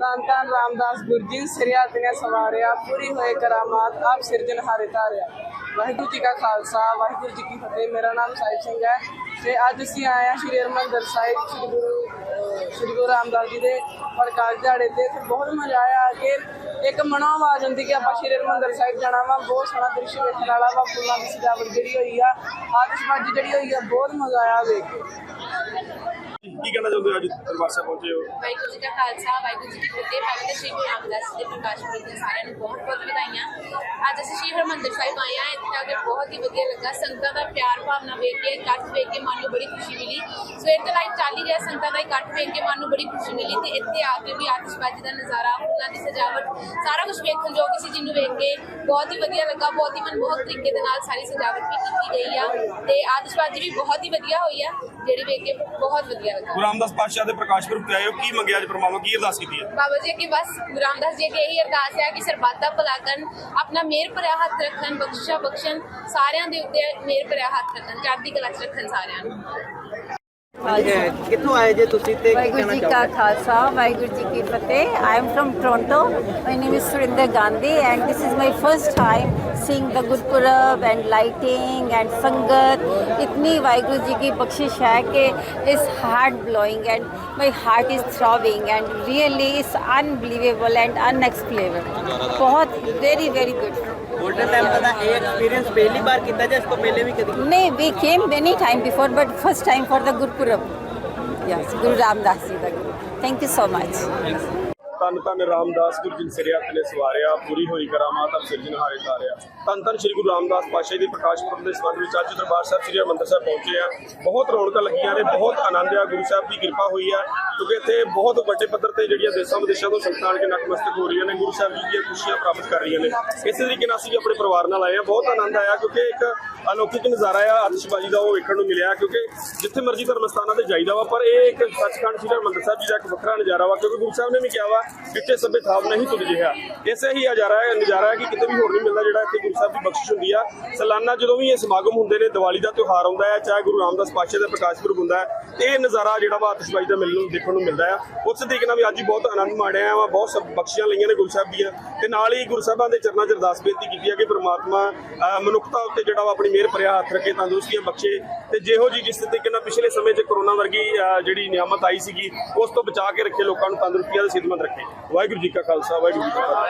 ਧੰਨ ਧੰਨ ਰਾਮਦਾਸ ਗੁਰੂ ਜੀ ਸਿਰਿਆ ਤਨੇ ਸਵਾਰਿਆ, ਪੂਰੀ ਹੋਏ ਕਰਾਮਾਤ, ਆਪ ਸਿਰਜਣਹਾਰੇ ਧਾਰਿਆ। ਵਾਹਿਗੁਰੂ ਜੀ ਕਾ ਖਾਲਸਾ, ਵਾਹਿਗੁਰੂ ਜੀ ਕੀ ਫਤਿਹ। ਮੇਰਾ ਨਾਮ ਸਾਹਿਬ ਸਿੰਘ ਹੈ ਤੇ ਅੱਜ ਅਸੀਂ ਆਏ ਹਾਂ ਸ਼੍ਰੀ ਹਰਿਮੰਦਰ ਸਾਹਿਬ, ਸ਼੍ਰੀ ਗੁਰੂ ਸ਼੍ਰੀ ਗੁਰੂ ਰਾਮਦਾਸ ਜੀ ਦੇ ਪ੍ਰਕਾਸ਼ ਦਿਹਾੜੇ ਤੇ। ਤੇ ਬਹੁਤ ਮਜ਼ਾ ਆਇਆ ਆ ਕੇ। ਇੱਕ ਮਨੋਂ ਆਵਾਜ਼ ਹੁੰਦੀ ਕਿ ਆਪਾਂ ਸ਼੍ਰੀ ਹਰਿਮੰਦਰ ਸਾਹਿਬ ਜਾਣਾ ਵਾ। ਬਹੁਤ ਸੋਹਣਾ ਦ੍ਰਿਸ਼ ਵੇਖਣ ਵਾਲਾ ਵਾ। ਫੁੱਲਾਂ ਦੀ ਸਜਾਵਟ ਜਿਹੜੀ ਹੋਈ ਆ, ਆਤਿਸ਼ਬਾਜ਼ੀ ਜਿਹੜੀ ਹੋਈ ਆ, ਬਹੁਤ ਮਜ਼ਾ ਆਇਆ ਵੇਖ ਕੇ। ਕੀ ਕਹਿਣਾ ਚਾਹੁੰਦੇ ਹੋ ਅੱਜ ਦਰਬਾਰ ਸਾਹਿਬ ਪਹੁੰਚੇ ਹੋ? ਵਾਹਿਗੁਰੂ ਜੀ ਕਾ ਖਾਲਸਾ, ਵਾਹਿਗੁਰੂ ਜੀ ਕੀ ਫਤਿਹ। ਪਹਿਲਾਂ ਤਾਂ ਸ਼੍ਰੀ ਗੁਰੂ ਰਾਮਦਾਸ ਜੀ ਦੇ ਪ੍ਰਕਾਸ਼ ਪੁਰਬ ਦੀਆਂ ਸਾਰਿਆਂ ਨੂੰ ਬਹੁਤ ਬਹੁਤ ਵਧਾਈਆਂ। ਅੱਜ ਅਸੀਂ ਸ਼੍ਰੀ ਹਰਿਮੰਦਰ ਸਾਹਿਬ ਆਏ ਹਾਂ। ਇੱਥੇ ਆ ਕੇ ਬਹੁਤ ਹੀ ਵਧੀਆ ਲੱਗਾ। ਸੰਗਤਾਂ ਦਾ ਪਿਆਰ ਭਾਵਨਾ ਵੇਖ ਕੇ, ਇਕੱਠ ਵੇਖ ਕੇ ਮਨ ਨੂੰ ਬੜੀ ਖੁਸ਼ੀ ਮਿਲੀ। ਸਵੇਰ ਤੋਂ ਲਾਈਵ ਚੱਲ ਹੀ ਰਿਹਾ। ਸੰਗਤਾਂ ਦਾ ਇਕੱਠ ਵੇਖ ਕੇ ਮਨ ਨੂੰ ਬੜੀ ਖੁਸ਼ੀ ਮਿਲੀ ਤੇ ਇੱਥੇ ਆ ਕੇ ਵੀ ਆਤਿਸ਼ਬਾਜ਼ੀ ਦਾ ਨਜ਼ਾਰਾ, ਫੁੱਲਾਂ ਦੀ ਸਜਾਵਟ, ਸਾਰਾ ਕੁਝ ਵੇਖਣ ਯੋਗ ਸੀ ਜਿਹਨੂੰ ਵੇਖ ਕੇ ਬਹੁਤ ਹੀ ਵਧੀਆ ਲੱਗਾ। ਬਹੁਤ ਹੀ ਮਨਮੋਹਕ ਤਰੀਕੇ ਦੇ ਨਾਲ ਸਾਰੀ ਸਜਾਵਟ ਵੀ ਕੀਤੀ ਗਈ ਆ ਤੇ ਆਤਿਸ਼ਬਾਜ਼ੀ ਵੀ ਬਹੁਤ ਹੀ ਵਧੀਆ ਹੋਈ ਆ। ਜਿਹੜੀ ਵੇਖ ਕੇ ਬਹੁਤ ਵਧੀਆ ਲੱਗਾ। ਗੁਰੂ ਰਾਮਦਾਸ ਪਾਤਸ਼ਾਹ ਦੇ ਪ੍ਰਕਾਸ਼ ਪੁਰਬ ਤੇ ਆਏ ਹੋ ਕੀ ਮੰਗਿਆ ਅੱਜ ਪਰਮਾਤਮਾ ਕੀ ਅਰਦਾਸ ਕੀਤੀ ਹੈ? ਬਾਬਾ ਜੀ ਅੱਗੇ ਬਸ ਗੁਰੂ ਰਾਮਦਾਸ ਜੀ ਅੱਗੇ ਇਹੀ ਅਰਦਾਸ ਹੈ ਕਿ ਸਰਬੱਤ ਦਾ ਭਲਾ ਕਰਨ ਆਪਣਾ ਮਿਹਰ ਭਰਿਆ ਹੱਥ ਰੱਖਣ ਬਖਸ਼ਿਸ਼ਾਂ ਬਖਸ਼ਣ ਸਾਰਿਆਂ ਦੇ ਉੱਤੇ ਮਿਹਰ ਭਰਿਆ ਹੱਥ ਰੱਖਣ ਚੜ੍ਹਦੀ ਕਲਾ ਚ ਰੱਖਣ ਸਾਰਿਆਂ ਨੂੰ। ਕਿੱਥੋਂ ਆਏ ਜੇ ਤੁਸੀਂ ਤੇ ਕੀ ਕਹਿਣਾ ਵਾਹਿਗੁਰੂ ਜੀ ਕਾ ਚਾਹੋਗੇ? ਖਾਲਸਾ ਵਾਹਿਗੁਰੂ ਜੀ ਕੀ ਫਤਿਹ। I am from Toronto my name is Surinder Gandhi and this is my first time seeing the Gurpurab and lighting and sangat ਇਤਨੀ ਵਾਹਿਗੁਰੂ ਜੀ ਕੀ ਬਖਸ਼ਿਸ਼ ਹੈ ਕਿ ਇਸ heart blowing and my heart is throbbing and really it's unbelievable and unexplainable ਬਹੁਤ very very good Golden Temple ਦਾ ਇਹ experience ਪਹਿਲੀ ਵਾਰ ਕੀਤਾ ਜਾਂ ਇਸ ਤੋਂ ਪਹਿਲੇ ਵੀ ਕਦੀ? ਨਹੀਂ we came many time before but first time for the gurpurab yes, Guru Ramdas ji the Guru thank you so much. ਧੰਨ ਧੰਨ ਰਾਮਦਾਸ ਗੁਰੂ ਸਿਰਿਆ ਤੇ ਸਵਾਰਿਆ, ਪੂਰੀ ਹੋਈ ਕਰਾਮਾਤ ਅਬ ਸਿਰਜਣਹਾਰੇ ਤਾਰਿਆ। ਧੰਨ ਧੰਨ ਸ੍ਰੀ ਗੁਰੂ ਰਾਮਦਾਸ ਪਾਤਸ਼ਾਹ ਦੀ ਪ੍ਰਕਾਸ਼ ਪੁਰਬ ਦੇ ਸੰਬੰਧ ਵਿੱਚ ਅੱਜ ਦਰਬਾਰ ਸਾਹਿਬ ਸ੍ਰੀ ਹਰਿਮੰਦਰ ਸਾਹਿਬ ਪਹੁੰਚੇ ਆ। ਬਹੁਤ ਰੌਣਕਾਂ ਲੱਗੀਆਂ ਨੇ, ਬਹੁਤ ਆਨੰਦ ਆ, ਗੁਰੂ ਸਾਹਿਬ ਦੀ ਕਿਰਪਾ ਹੋਈ ਆ, ਕਿਉਂਕਿ ਇੱਥੇ ਬਹੁਤ ਵੱਡੇ ਪੱਧਰ ਤੇ ਜਿਹੜੀਆਂ ਦੇਸ਼ਾਂ ਵਿਦੇਸ਼ਾਂ ਤੋਂ ਸੰਗਤਾਂ ਆਣ ਕੇ ਨਤਮਸਤਕ ਹੋ ਰਹੀਆਂ ਨੇ, ਗੁਰੂ ਸਾਹਿਬ ਜੀ ਦੀਆਂ ਖੁਸ਼ੀਆਂ ਪ੍ਰਾਪਤ ਕਰ ਰਹੀਆਂ ਨੇ। ਇਸੇ ਤਰੀਕੇ ਨਾਲ ਅਸੀਂ ਆਪਣੇ ਪਰਿਵਾਰ ਨਾਲ ਆਏ ਆ, ਬਹੁਤ ਆਨੰਦ ਆਇਆ, ਕਿਉਂਕਿ ਇੱਕ ਅਲੌਕਿਕ ਨਜ਼ਾਰਾ ਆ, ਆਤਿਸ਼ਬਾਜ਼ੀ ਦਾ ਉਹ ਵੇਖਣ ਨੂੰ ਮਿਲਿਆ, ਕਿਉਂਕਿ ਜਿੱਥੇ ਮਰਜ਼ੀ ਧਰਮ ਸਥਾਨਾਂ ਤੇ ਜਾਈਦਾ ਵਾ, ਪਰ ਇਹ ਇੱਕ ਸੱਚਖੰਡ ਸ੍ਰੀ ਹਰਿਮੰਦਰ ਸਾਹਿਬ ਜੀ ਦਾ ਇੱਕ ਵੱਖਰਾ ਨਜ਼ਾਰਾ ਵਾ, ਕਿਉਂਕਿ ਗੁਰੂ ਸਾਹਿਬ ਨੇ ਵੀ ਕਿਹਾ ਵਾ ਕਿਤੇ ਸਭੇ ਥਾਪ ਨਹੀਂ ਤੁਧ ਜਿਹਾ। ਇਸੇ ਹੀ ਨਜ਼ਾਰਾ ਹੈ ਨਜ਼ਾਰਾ ਹੈ ਕਿ ਕਿਤੇ ਵੀ ਹੋਰ ਨਹੀਂ ਮਿਲਦਾ ਜਿਹੜਾ ਇੱਥੇ ਗੁਰੂ ਸਾਹਿਬ ਦੀ ਬਖਸ਼ਿਸ਼ ਹੁੰਦੀ ਆ। ਸਾਲਾਨਾ ਜਦੋਂ ਵੀ ਇਹ ਸਮਾਗਮ ਹੁੰਦੇ ਨੇ, ਦੀਵਾਲੀ ਦਾ ਤਿਉਹਾਰ ਆਉਂਦਾ ਹੈ, ਚਾਹੇ ਗੁਰੂ ਰਾਮਦਾਸ ਪਾਤਸ਼ਾਹ ਦਾ ਪ੍ਰਕਾਸ਼ ਪੁਰਬ ਹੁੰਦਾ ਹੈ, ਇਹ ਨਜ਼ਾਰਾ ਜਿਹੜਾ ਵਾ ਆਤਿਸ਼ਬਾਜ਼ੀ ਦਾ ਮਿਲਣ ਨੂੰ, ਦੇਖਣ ਨੂੰ ਮਿਲਦਾ ਆ। ਉਸ ਤਰੀਕੇ ਨਾਲ ਵੀ ਅੱਜ ਹੀ ਬਹੁਤ ਆਨੰਦ ਮਾਣਿਆ ਵਾ ਬਹੁਤ ਸਭ ਬਖਸ਼ੀਆਂ ਲਈਆਂ ਨੇ ਗੁਰੂ ਸਾਹਿਬ ਦੀਆਂ। ਤੇ ਨਾਲ ਹੀ ਗੁਰੂ ਸਾਹਿਬਾਂ ਦੇ ਚਰਨਾਂ 'ਚ ਅਰਦਾਸ ਬੇਨਤੀ ਕੀਤੀ ਹੈ ਕਿ ਪ੍ਰਮਾਤਮਾ ਮਨੁੱਖਤਾ ਉੱਤੇ ਜਿਹੜਾ ਵਾ ਆਪਣੀ ਮਿਹਰ ਭਰਿਆ ਹੱਥ ਰੱਖੇ ਤੰਦਰੁਸਤੀਆਂ ਬਖਸ਼ੇ ਤੇ ਜਿਹੋ ਜੀ ਜਿਸ ਤਰੀਕੇ ਨਾਲ ਪਿਛਲੇ ਸਮੇਂ 'ਚ ਕਰੋਨਾ ਵਰਗੀ ਅਹ, ਜਿਹੜੀ ਨਿਆਮਤ ਆਈ ਸੀਗੀ ਉਸ ਤੋਂ ਬਚਾ ਕੇ ਰੱਖੇ ਲੋਕਾਂ ਨੂੰ ਤੰਦਰੁਸਤੀਆਂ ਦੇ ਸਿੱਧਮੰਦ ਰੱਖੇ। ਵਾਹਿਗੁਰੂ ਜੀ ਕਾ ਖਾਲਸਾ ਵਾਹਿਗੁਰੂ ਜੀ ਕੀ ਫਤਿਹ।